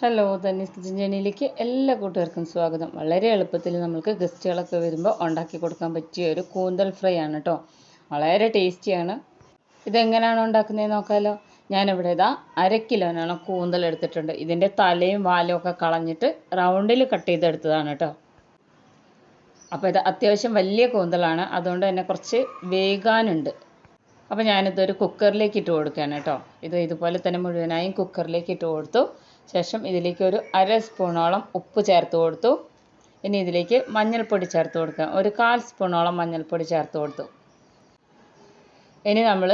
Hello തന്നീസ് kitchen ജേണിയിലേക്ക് എല്ലാ കൂട്ടുകാർക്കും സ്വാഗതം. വളരെ എളുപ്പത്തിൽ നമുക്ക് ഗസ്റ്റുകളൊക്കെ വരുമ്പോൾ ഉണ്ടാക്കി കൊടുക്കാൻ പറ്റിയ ഒരു കൂന്തൽ ഫ്രൈ ആണ് കേട്ടോ വളരെ ടേസ്റ്റിയാണ് ഇതെങ്ങനെയാണ് ഉണ്ടാക്കുന്നതെന്ന് നോക്കാമല്ലോ ഞാനിവിടെ ഇതാ അര കിലോനാണ് കൂന്തൽ എടുത്തിട്ടുണ്ട്. ഇതിന്റെ തലയും വാലും ഒക്കെ കളഞ്ഞിട്ട് റൗണ്ടിൽ കട്ട് ചെയ്തെടുത്തതാണ് കേട്ടോ അപ്പോൾ ഇത് അത്യാവശ്യം വലിയ കൂന്തലാണ്. അതുകൊണ്ട് തന്നെ കുറച്ച് വേകാനുണ്ട്. അപ്പോൾ ഞാനിതൊരു കുക്കറിലേക്ക് ഇട്ട് കൊടുക്കുകയാണ് കേട്ടോ ഇത് ഇതുപോലെ തന്നെ മുഴുവനായും കുക്കറിലേക്ക് ഇട്ട് കൊടുത്തു. ശേഷം ഇതിലേക്ക് ഒരു അര സ്പൂണോളം ഉപ്പ് ചേർത്ത് കൊടുത്തു. ഇനി ഇതിലേക്ക് മഞ്ഞൾപ്പൊടി ചേർത്ത് കൊടുക്കുക. ഒരു കാൽ സ്പൂണോളം മഞ്ഞൾപ്പൊടി ചേർത്ത് കൊടുത്തു. ഇനി നമ്മൾ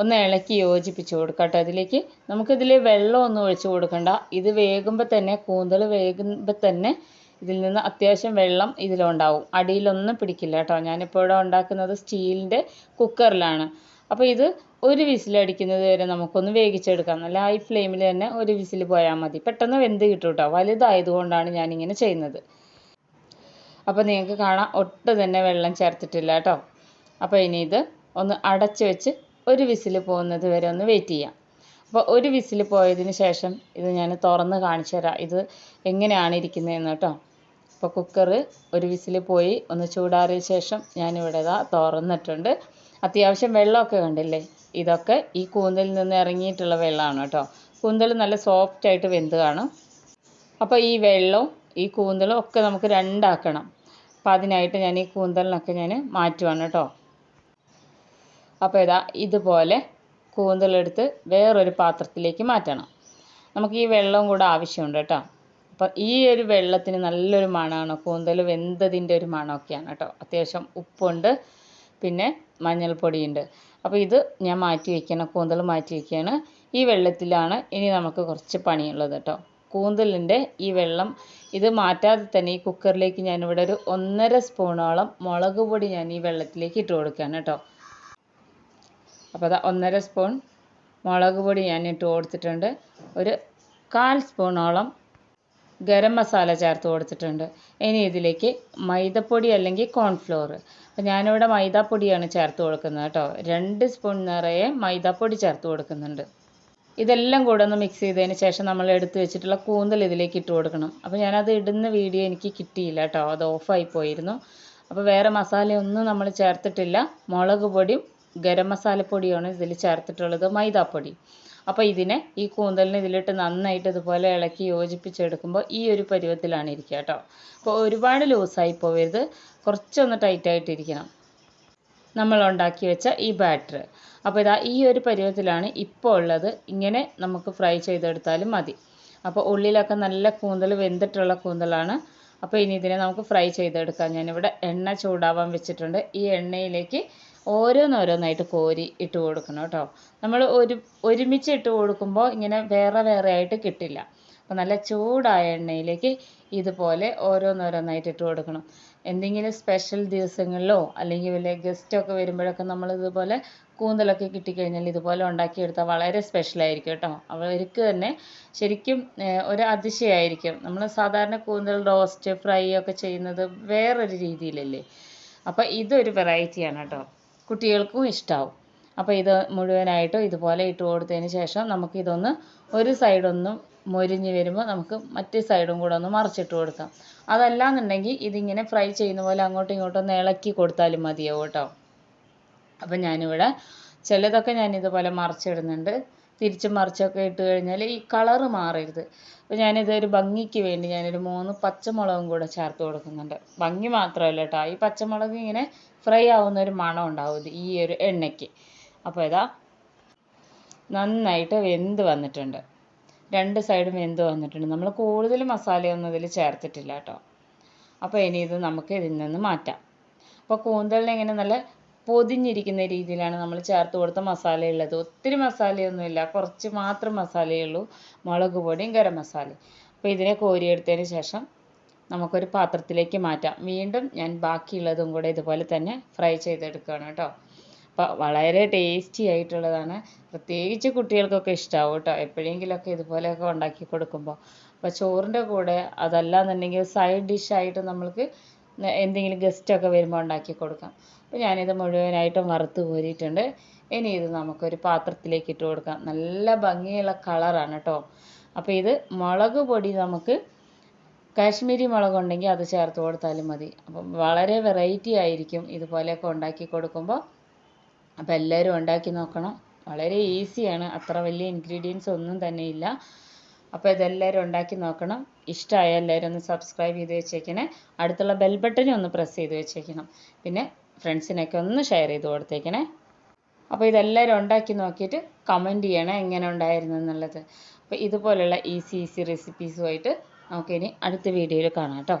ഒന്ന് ഇളക്കി യോജിപ്പിച്ച് കൊടുക്കുക കേട്ടോ ഇതിലേക്ക്. നമുക്കിതിൽ വെള്ളമൊന്നും ഒഴിച്ച് കൊടുക്കണ്ട. ഇത് വേകുമ്പോൾ തന്നെ കൂന്തൽ വേകുമ്പോൾ തന്നെ ഇതിൽ നിന്ന് അത്യാവശ്യം വെള്ളം ഇതിലുണ്ടാവും. അടിയിലൊന്നും പിടിക്കില്ല കേട്ടോ. ഞാനിപ്പോൾ ഇവിടെ ഉണ്ടാക്കുന്നത് സ്റ്റീലിന്റെ കുക്കറിലാണ്. അപ്പോൾ ഇത് ഒരു വിസിലടിക്കുന്നത് വരെ നമുക്കൊന്ന് വേവിച്ചെടുക്കാം നല്ല ഹൈ ഫ്ലെയിമിൽ തന്നെ ഒരു വിസിൽ പോയാൽ മതി. പെട്ടെന്ന് വെന്ത് കിട്ടും കേട്ടോ വലുതായതുകൊണ്ടാണ് ഞാനിങ്ങനെ ചെയ്യുന്നത്. അപ്പോൾ നിങ്ങൾക്ക് കാണാം ഒട്ടും തന്നെ വെള്ളം ചേർത്തിട്ടില്ല കേട്ടോ. അപ്പോൾ ഇനി ഇത് ഒന്ന് അടച്ച് വെച്ച് ഒരു വിസിൽ പോകുന്നത് വരെ ഒന്ന് വെയിറ്റ് ചെയ്യാം. അപ്പോൾ ഒരു വിസിൽ പോയതിന് ശേഷം ഇത് ഞാൻ തുറന്ന് കാണിച്ചു തരാം. ഇത് എങ്ങനെയാണ് ഇരിക്കുന്നതെന്ന് കേട്ടോ. അപ്പോൾ കുക്കർ ഒരു വിസിൽ പോയി ഒന്ന് ചൂടാറിയ ശേഷം ഞാനിവിടെ ഇതാ തുറന്നിട്ടുണ്ട്. അത്യാവശ്യം വെള്ളമൊക്കെ കണ്ടില്ലേ? ഇതൊക്കെ ഈ കൂന്തലിൽ നിന്ന് ഇറങ്ങിയിട്ടുള്ള വെള്ളമാണ് കേട്ടോ. കൂന്തൽ നല്ല സോഫ്റ്റ് ആയിട്ട് വെന്ത് കാണും. അപ്പോൾ ഈ വെള്ളവും ഈ കൂന്തലും ഒക്കെ നമുക്ക് രണ്ടാക്കണം. അപ്പോൾ അതിനായിട്ട് ഞാൻ ഈ കൂന്തലിനൊക്കെ ഞാൻ മാറ്റുവാണ് കേട്ടോ. അപ്പോൾ ഇതാ ഇതുപോലെ കൂന്തലെടുത്ത് വേറൊരു പാത്രത്തിലേക്ക് മാറ്റണം. നമുക്ക് ഈ വെള്ളവും കൂടെ ആവശ്യമുണ്ട് കേട്ടോ. അപ്പം ഈ ഒരു വെള്ളത്തിന് നല്ലൊരു മണമാണ്. കൂന്തൽ വെന്തതിന്റെ ഒരു മണമൊക്കെയാണ് കേട്ടോ. അത്യാവശ്യം ഉപ്പുണ്ട്. പിന്നെ മഞ്ഞൾപ്പൊടിയുണ്ട്. അപ്പോൾ ഇത് ഞാൻ മാറ്റി വയ്ക്കണം കൂന്തൽ മാറ്റി വയ്ക്കുകയാണ് ഈ വെള്ളത്തിലാണ് ഇനി നമുക്ക് കുറച്ച് പണിയുള്ളത് കേട്ടോ. കൂന്തലിന്റെ ഈ വെള്ളം ഇത് മാറ്റാതെ തന്നെ ഈ കുക്കറിലേക്ക് ഞാനിവിടെ ഒരു ഒന്നര സ്പൂണോളം മുളക് പൊടി ഞാൻ ഈ വെള്ളത്തിലേക്ക് ഇട്ട് കൊടുക്കുകയാണ് കേട്ടോ. അപ്പോൾ അതാ ഒന്നര സ്പൂൺ മുളക് പൊടി ഞാൻ ഇട്ട് കൊടുത്തിട്ടുണ്ട്. ഒരു കാൽ സ്പൂണോളം ഗരം മസാല ചേർത്ത് കൊടുത്തിട്ടുണ്ട്. ഇനി ഇതിലേക്ക് മൈദപ്പൊടി അല്ലെങ്കിൽ കോൺഫ്ലോർ അപ്പോൾ ഞാനിവിടെ മൈദാപ്പൊടിയാണ് ചേർത്ത് കൊടുക്കുന്നത് കേട്ടോ. രണ്ട് സ്പൂൺ നിറയെ മൈദാപ്പൊടി ചേർത്ത് കൊടുക്കുന്നുണ്ട്. ഇതെല്ലാം കൂടെ ഒന്ന് മിക്സ് ചെയ്തതിന് ശേഷം നമ്മൾ എടുത്ത് വെച്ചിട്ടുള്ള കൂന്തൽ ഇതിലേക്ക് ഇട്ട് കൊടുക്കണം. അപ്പോൾ ഞാനത് ഇടുന്ന വീഡിയോ എനിക്ക് കിട്ടിയില്ല കേട്ടോ. അത് ഓഫായി പോയിരുന്നു. അപ്പോൾ വേറെ മസാലയൊന്നും നമ്മൾ ചേർത്തിട്ടില്ല. മുളക് പൊടിയും ഗരം മസാലപ്പൊടിയാണ് ഇതിൽ ചേർത്തിട്ടുള്ളത് മൈദാപ്പൊടി. അപ്പോൾ ഇതിനെ ഈ കൂന്തലിനെ ഇതിലിട്ട് നന്നായിട്ട് ഇതുപോലെ ഇളക്കി യോജിപ്പിച്ചെടുക്കുമ്പോൾ ഈ ഒരു പരുവത്തിലാണ് ഇരിക്കുക കേട്ടോ. അപ്പോൾ ഒരുപാട് ലൂസായി പോവരുത്. കുറച്ചൊന്ന് ടൈറ്റായിട്ടിരിക്കണം നമ്മൾ ഉണ്ടാക്കി വെച്ച ഈ ബാറ്റർ അപ്പോൾ ഇതാ ഈ ഒരു പരുവത്തിലാണ് ഇപ്പോൾ ഉള്ളത്. ഇങ്ങനെ നമുക്ക് ഫ്രൈ ചെയ്തെടുത്താലും മതി. അപ്പോൾ ഉള്ളിലൊക്കെ നല്ല കൂന്തൽ വെന്തിട്ടുള്ള കൂന്തലാണ്. അപ്പോൾ ഇനി ഇതിനെ നമുക്ക് ഫ്രൈ ചെയ്തെടുക്കാം. ഞാനിവിടെ എണ്ണ ചൂടാവാൻ വെച്ചിട്ടുണ്ട്. ഈ എണ്ണയിലേക്ക് ഓരോന്നോരോന്നായിട്ട് കോരി ഇട്ട് കൊടുക്കണം കേട്ടോ. നമ്മൾ ഒരു ഒരുമിച്ച് ഇട്ട് കൊടുക്കുമ്പോൾ ഇങ്ങനെ വേറെ വേറെ ആയിട്ട് കിട്ടില്ല. അപ്പോൾ നല്ല ചൂടായ എണ്ണയിലേക്ക് ഇതുപോലെ ഓരോന്നോരോന്നായിട്ട് ഇട്ട് കൊടുക്കണം. എന്തെങ്കിലും സ്പെഷ്യൽ ദിവസങ്ങളിലോ അല്ലെങ്കിൽ വല്ല ഗസ്റ്റൊക്കെ വരുമ്പോഴൊക്കെ നമ്മൾ ഇതുപോലെ കൂന്തലൊക്കെ കിട്ടിക്കഴിഞ്ഞാൽ ഇതുപോലെ ഉണ്ടാക്കിയെടുത്താൽ വളരെ സ്പെഷ്യൽ സ്പെഷ്യലായിരിക്കും കേട്ടോ. അവർക്ക് തന്നെ ശരിക്കും ഒരു അതിശയമായിരിക്കും നമ്മൾ സാധാരണ കൂന്തൽ റോസ്റ്റ് ഫ്രൈ ഒക്കെ ചെയ്യുന്നത് വേറൊരു രീതിയിലല്ലേ? അപ്പോൾ ഇതൊരു വെറൈറ്റിയാണ് കേട്ടോ. കുട്ടികൾക്കും ഇഷ്ടമാവും അപ്പോൾ ഇത് മുഴുവനായിട്ട് ഇതുപോലെ ഇട്ട് കൊടുത്തതിന് ശേഷം നമുക്ക് ഇതൊന്ന് ഒരു സൈഡൊന്നും മൊരിഞ്ഞ് വരുമ്പോൾ നമുക്ക് മറ്റേ സൈഡും കൂടെ ഒന്ന് മറിച്ചിട്ട് കൊടുക്കാം. അതല്ലാന്നുണ്ടെങ്കിൽ ഇതിങ്ങനെ ഫ്രൈ ചെയ്യുന്ന പോലെ അങ്ങോട്ടും ഇങ്ങോട്ടും ഒന്ന് ഇളക്കി കൊടുത്താലും മതിയാവും കേട്ടോ. അപ്പം ഞാനിവിടെ ചിലതൊക്കെ ഞാൻ ഇതുപോലെ മറിച്ചിടുന്നുണ്ട്. തിരിച്ചും മറിച്ചൊക്കെ ഇട്ട് കഴിഞ്ഞാൽ ഈ കളറ് മാറരുത്. അപ്പോൾ ഞാനിത് ഒരു ഭംഗിക്ക് വേണ്ടി ഞാനൊരു മൂന്ന് പച്ചമുളകും കൂടെ ചേർത്ത് കൊടുക്കുന്നുണ്ട്. ഭംഗി മാത്രമല്ല കേട്ടോ ഈ പച്ചമുളക് ഇങ്ങനെ ഫ്രൈ ആവുന്ന ഒരു മണം ഉണ്ടാവും ഈ ഒരു എണ്ണയ്ക്ക്. അപ്പോൾ ഇതാ നന്നായിട്ട് വെന്ത് വന്നിട്ടുണ്ട്. രണ്ട് സൈഡും വെന്ത് വന്നിട്ടുണ്ട്. നമ്മൾ കൂടുതൽ മസാലയൊന്നും ഇതിൽ ചേർത്തിട്ടില്ല കേട്ടോ അപ്പോൾ ഇനി ഇത് നമുക്ക് ഇതിൽ നിന്ന് മാറ്റാം. അപ്പോൾ കൂന്തളിനെ ഇങ്ങനെ നല്ല പൊതിഞ്ഞിരിക്കുന്ന രീതിയിലാണ് നമ്മൾ ചേർത്ത് കൊടുത്ത മസാല ഉള്ളത് ഒത്തിരി മസാലയൊന്നുമില്ല. കുറച്ച് മാത്രം മസാലയേ ഉള്ളൂ മുളക് പൊടിയും ഗരം മസാലയും അപ്പോൾ ഇതിനെ കോരിയെടുത്തതിന് ശേഷം നമുക്കൊരു പാത്രത്തിലേക്ക് മാറ്റാം. വീണ്ടും ഞാൻ ബാക്കിയുള്ളതും കൂടെ ഇതുപോലെ തന്നെ ഫ്രൈ ചെയ്തെടുക്കുകയാണ് കേട്ടോ. അപ്പോൾ വളരെ ടേസ്റ്റി ആയിട്ടുള്ളതാണ്. പ്രത്യേകിച്ച് കുട്ടികൾക്കൊക്കെ ഇഷ്ടമാവും കേട്ടോ. എപ്പോഴെങ്കിലുമൊക്കെ ഇതുപോലെയൊക്കെ ഉണ്ടാക്കി കൊടുക്കുമ്പോൾ അപ്പോൾ ചോറിന്റെ കൂടെ അതല്ലാന്നുണ്ടെങ്കിൽ സൈഡ് ഡിഷായിട്ട് നമ്മൾക്ക് എന്തെങ്കിലും ഗസ്റ്റൊക്കെ വരുമ്പോൾ ഉണ്ടാക്കി കൊടുക്കാം. അപ്പോൾ ഞാനിത് മുഴുവനായിട്ടും വറുത്ത് കോരിയിട്ടുണ്ട് ഇനി ഇത് നമുക്കൊരു പാത്രത്തിലേക്ക് ഇട്ട് കൊടുക്കാം. നല്ല ഭംഗിയുള്ള കളറാണ് കേട്ടോ അപ്പോൾ ഇത് മുളക് പൊടി നമുക്ക് കാശ്മീരി മുളക് ഉണ്ടെങ്കിൽ അത് ചേർത്ത് കൊടുത്താലും മതി. അപ്പം വളരെ വെറൈറ്റി ആയിരിക്കും ഇതുപോലെയൊക്കെ ഉണ്ടാക്കി കൊടുക്കുമ്പോൾ. അപ്പോൾ എല്ലാവരും ഉണ്ടാക്കി നോക്കണം. വളരെ ഈസിയാണ് അത്ര വലിയ ഇൻഗ്രീഡിയൻസ് ഒന്നും തന്നെ ഇല്ല. അപ്പോൾ ഇതെല്ലാവരും ഉണ്ടാക്കി നോക്കണം. ഇഷ്ടമായ എല്ലാവരും ഒന്ന് സബ്സ്ക്രൈബ് ചെയ്ത് വെച്ചേക്കണേ. അടുത്തുള്ള ബെൽ ബട്ടനും ഒന്ന് പ്രസ് ചെയ്ത് വെച്ചേക്കണം. പിന്നെ ഫ്രണ്ട്സിനൊക്കെ ഒന്ന് ഷെയർ ചെയ്ത് കൊടുത്തേക്കണേ. അപ്പോൾ ഇതെല്ലാവരും ഉണ്ടാക്കി നോക്കിയിട്ട് കമന്റ് ചെയ്യണേ എങ്ങനെ ഉണ്ടായിരുന്നു എന്നുള്ളത്. അപ്പോൾ ഇതുപോലുള്ള ഈസി ഈസി റെസിപ്പീസുമായിട്ട് നമുക്കിനി അടുത്ത വീഡിയോയിൽ കാണാം കേട്ടോ.